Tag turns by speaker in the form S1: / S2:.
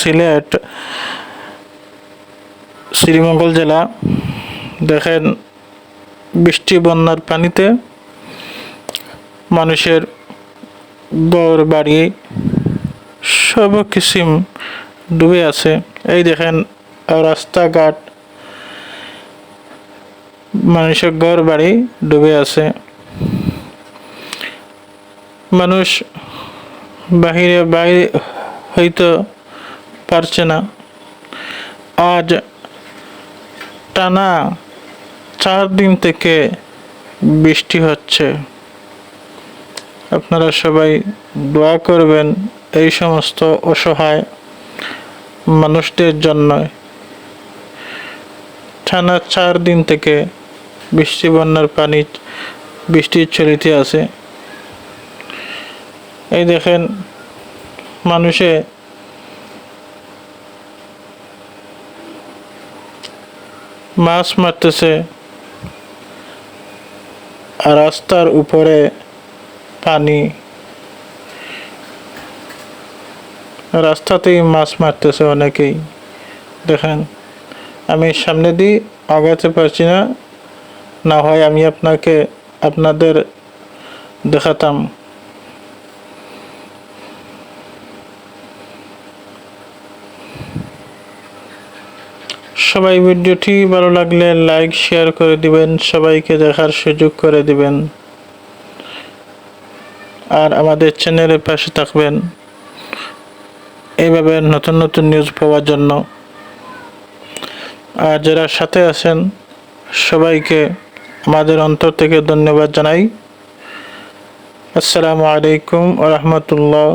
S1: সিলেট, শ্রীমঙ্গল জেলা। দেখেন, বৃষ্টি, বন্যার পানিতে মানুষের ঘর বাড়ি সব কিছু ডুবে আছে। এই দেখেন, রাস্তাঘাট, মানুষের ঘর বাড়ি ডুবে আছে। মানুষ বাহিরে বাইরে হইতে পারছে না। আজ টানা চার দিন থেকে বৃষ্টি হচ্ছে। আপনারা সবাই দোয়া করবেন এই সমস্ত অসহায় মানুষদের জন্য। টানা চার দিন থেকে বৃষ্টি, বন্যার পানি বৃষ্টি চলিতে আছে। এই দেখেন, মানুষে মাছ মারতেছে। আর রাস্তার উপরে পানি। রাস্তাতেই মাছ মারতেছে অনেকেই। দেখেন, আমি সামনে দিয়ে আগাতে পারছি না। না হয় আমি আপনাকে, আপনাদের দেখাতাম। সবাই ভিডিওটি ভালো লাগলে লাইক শেয়ার করে দিবেন, সবাইকে দেখার সুযোগ করে দিবেন। আর আমাদের চ্যানেলের পাশে থাকবেন। এইভাবে নতুন নতুন নিউজ পাওয়ার জন্য। আর যারা সাথে আছেন, সবাইকে আমাদের অন্তর থেকে ধন্যবাদ জানাই। আসসালামু আলাইকুম রহমতুল্লাহ।